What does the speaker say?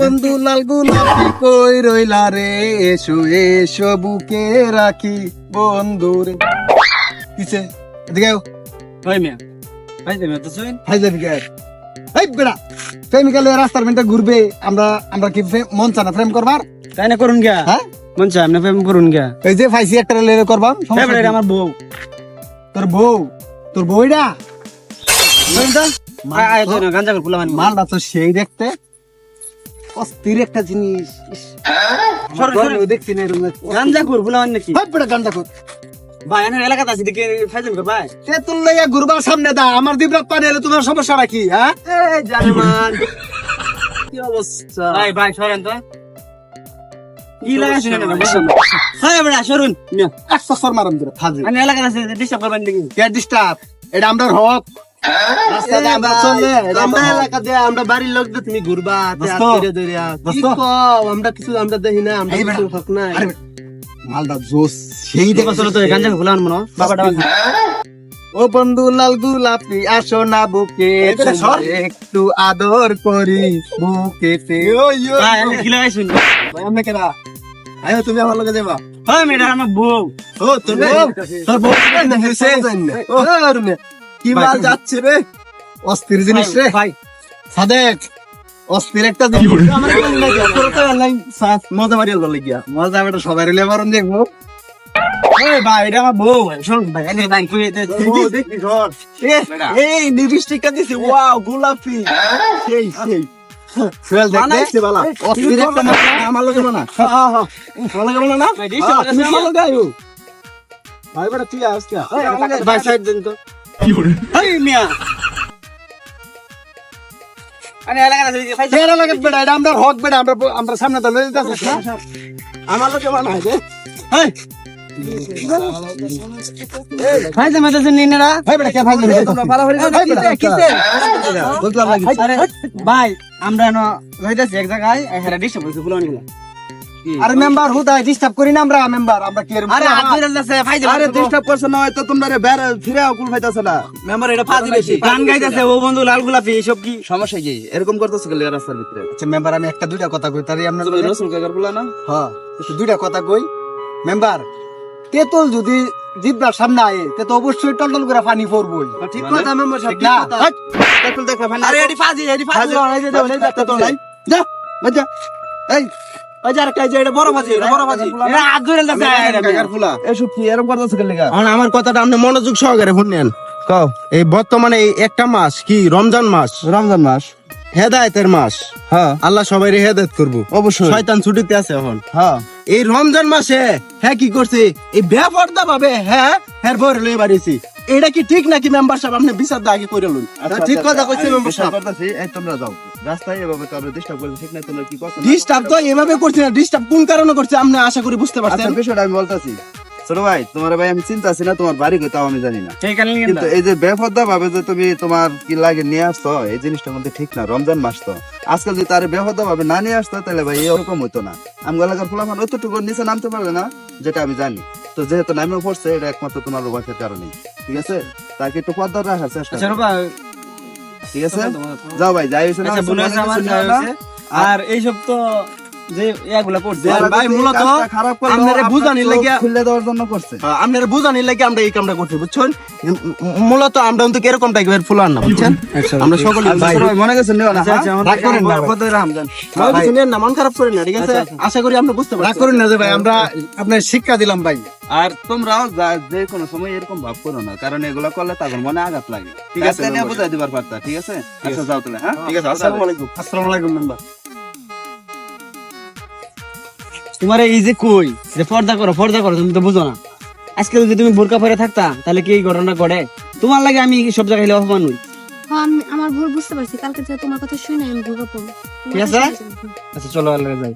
বন্ধু লাল গোলাপি কই রইলা রে? এসো এসো বুকে রাখি বন্ধু রে কিসে? এদিকে। ওই মিয়া। ভাই তুমি তো শুন হাই যাবি কে এই বেড়া প্রেমিকা লয়ে রাস্তার মেনটা ঘুরবে। আমরা আমরা কি মন চানা প্রেম করবার? তাই না করুন গা হ্যাঁ? মন চাই আপনি প্রেম করুন গা এই যে ফাইসি একটা লয়ে করবাম সমস্যা আমার বউ। তোর বউ? তোর মানি মালটা তো সেই দেখতে। অস্থির একটা জিনিস। ইস, সরো, সরো। আমিও দেখছি না গাঞ্জা করে হাই বেড়া গান্ডা কর ভাই এখানে এলাকাতে আছে দেখে ফাইজল কর ভাই। তেতুল লইয়া ঘুরবার সামনে দা আমার দিবরাত পানি এলে তোমার সমস্যা কি হ্যাঁ? এই জানেমান কি অবস্থা? ভাই ভাই সরেন তো। কি লাগাইছেন না হ্যাঁ বড়া সরুন। মিয়া একশো সর মারাম দিলে ফাজি আমি এলাকাতে আছে ডিস্টার্ব করবেন নাকি? কে ডিস্টার্ব? এটা আমরা হক। আমরা বাড়ির তুমি ঘুরবা। আমরা কিছু আমরা দেখি না আমরা জোস সেই দেখো চলো তো গাঞ্জা বাবাটা ও বন্ধু লাল গোলাপি আসো না বুকে একটু আদর করি ভাই আমি কেনা আয়ো তুমি আমার লগে যাবা হ্যাঁ মেয়েটা আমার বউ। ও তোর বউ। তোর বউ না হেসে ও আরুনে কি মাল যাচ্ছে রে? অস্থির জিনিস রে। ভাই। সাদেক অস্থির একটা জিনিস। অনলাইন মজা মারিয়াল বলে গিয়া মজা বেটা সবাই রিলে মারুন দেখব। ভাই এটা আমার বউ। ভাই শোন ভাই এনে ভাই কই দে ও এই লিপস্টিকটা দিছি। ওয়াও গোলাপি। সেই সেই। ফুয়েল দেখতে বালা অস্থির একটা আমার লগে বানা। হ্যাঁ হ্যাঁ আমার লগে বানা না? ভাই তুমি আমার লগে আয়ো। ভাই বেটা তুই ভাই সাইড দেন তো। মিয়া। আরে এলাকা এটা আমরা হক বেটা আমরা আমরা সামনে তো লইতে আছিস না? আমার লগে বানাই দে। এই ভাই জামাই তো নিনেরা ভাই বেটা কে ভাই জানি তোমরা ভালো করে ভাই বেটা কিসে লাগি আরে ভাই আমরা ন যাইতাছি এক জায়গায় ডিস্টার্ব ফুলনগুলো। আরে মেম্বার হুদাই ডিস্টার্ব করি না আমরা মেম্বার আমরা কি আরে আরে ডিস্টার্ব করছ না হয়তো তোমরা রে বের ফিরে কুল ফাইতাছ না মেম্বার এটা ফাজি বেশি গান গাইতেছে ও বন্ধু লাল গোলাপি এসব কি সমস্যা কি এরকম করতেছ গেলে রাস্তার ভিতরে আচ্ছা মেম্বার আমি একটা দুইটা কথা কই তারি তুমি রসুল কাকার বলা না হ্যাঁ দুইটা কথা কই মেম্বার তেতুল যদি জিব্রার সামনে আয়ে তে তো অবশ্যই টলটল করে পানি পড়বই ঠিক কথা মেম্বার সাহেব ঠিক হাট। তেতুল দেখা ভাই আরে এডি ফাজি এডি ফাজি এই যা। এই, ওই যে আরেকটা যে এটা বড় ফাজি এটা বড় ফাজি এরা হাত ধরে যাচ্ছে কাকার ফুলা। এসব কি এরকম করতেছ গেলে আমার কথাটা আপনি মনোযোগ সহকারে শুনেন। কও এই বর্তমানে এই একটা মাস কি রমজান মাস? রমজান মাস। হেদায়েতের মাস। হ্যাঁ। আল্লাহ সবাই হেদায়েত করব। অবশ্যই। শয়তান ছুটিতে আছে এখন। হ্যাঁ। এই রমজান মাসে হ্যাঁ কি করছে? এই বেপর্দা ভাবে হ্যাঁ হ্যাঁ বরে লয়ে বাড়িছি এটা কি ঠিক নাকি মেম্বার সাহেব আপনি বিচার দা আগে করে লুন? ঠিক কথা কইছে মেম্বার সাহেব। তোমরা যাও। রাস্তায় এভাবে কারও ডিস্টার্ব করবে ঠিক না তোমরা কি করছ? ডিস্টার্ব তো এভাবে করছে না ডিস্টার্ব কোন কারণে করছে আপনি আশা করি বুঝতে পারছেন? আচ্ছা বিষয়টা আমি বলতেছি। ছোট ভাই তোমার ভাই আমি চিন্তা আছি না তোমার বাড়ি কোথাও আমি জানি না। কিন্তু এই যে বেফদ্দা ভাবে যে তুমি তোমার কি লাগে নিয়ে আসছো এই জিনিসটা মধ্যে ঠিক না রমজান মাস তো। আজকাল যদি তার বেফদ্দা ভাবে না নিয়ে আসতো তাহলে ভাই এরকম হতো না। আমগো এলাকার ফুলাফান অতটুকু নিচে নামতে পারবে না যেটা আমি জানি। তো যেহেতু নামে পড়ছে এটা একমাত্র তোমার অবাকের কারণে ঠিক আছে? তাকে একটু পর্দা রাখার চেষ্টা আচ্ছা ঠিক আছে? যাও ভাই যাই হয়েছে আচ্ছা আমার। আর এইসব তো যে ইয়াগুলা করছে। আর ভাই, মূলত খারাপ আপনারে বুঝানির চোখ খুলে দেওয়ার জন্য করছে। আপনারা বুঝানির লাগে আমরা এই কামটা করছি বুঝছেন? মূলত আমরা কিন্তু এরকম টাইপের ফুলার না বুঝছেন? আমরা সকলে আচ্ছা, ভাই, মনে গেছে নিও না আচ্ছা, আচ্ছা, হ্যাঁ? রাগ করেন না, ভাই। নিয়েন না, মন খারাপ করেন না ঠিক আছে? আচ্ছা, আচ্ছা। আশা করি আপনি বুঝতে রাগ করেন না যে ভাই আমরা আপনার শিক্ষা দিলাম ভাই। আর তোমরাও যে কোনো সময় এরকম ভাব করো না কারণ এগুলো করলে তাদের মনে আঘাত লাগে। ঠিক আছে বুঝাই দিবার পারতা ঠিক আছে? আচ্ছা যাও তাহলে হ্যাঁ? ঠিক আছে আসসালামু আলাইকুম। আসসালামু আলাইকুম মেম্বার। তোমার এই যে কই যে পর্দা করো পর্দা করো তুমি তো বুঝো না। আজকে যদি তুমি বোরকা পরে থাকতা তাহলে কি এই ঘটনা ঘটে? তোমার লাগে আমি সব জায়গায় হইলে অপমান হই। হ্যাঁ আমার ভুল বুঝতে পারছি। কালকে তোমার কথা শুনে আমি ভুল করব ঠিক আছে? আচ্ছা চলো আল্লাহ যাই